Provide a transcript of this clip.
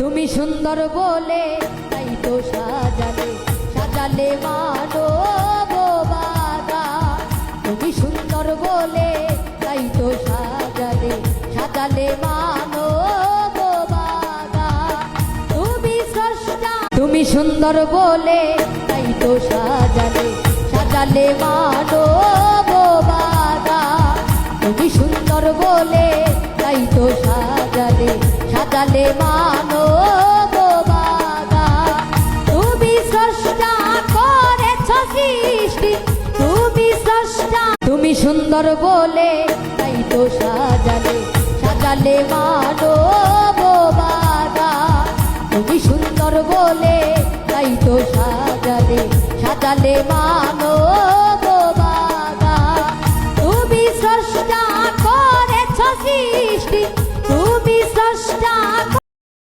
তুমি সুন্দর বলে, তাই তো সাজালে সাজালে মানো বাবা তুমি সুন্দর বলে, তাই তো সাজালে সাজালে মানো বাবা তুমি স্রষ্টা, তুমি সুন্দর বলে, তাই তো সাজালে সাজালে মানো বাবা তুমি সুন্দর বলে, তাই তো সাজালে সাজালে মানো সৃষ্টি তুমি স্রষ্টা। তুমি সুন্দর বলে, তাই তো সাজালে সাজালে মানব তুমি সুন্দর বলে, তাই তো সাজালে সাজালে মানব তুমি সষ্টা করেছ সৃষ্টি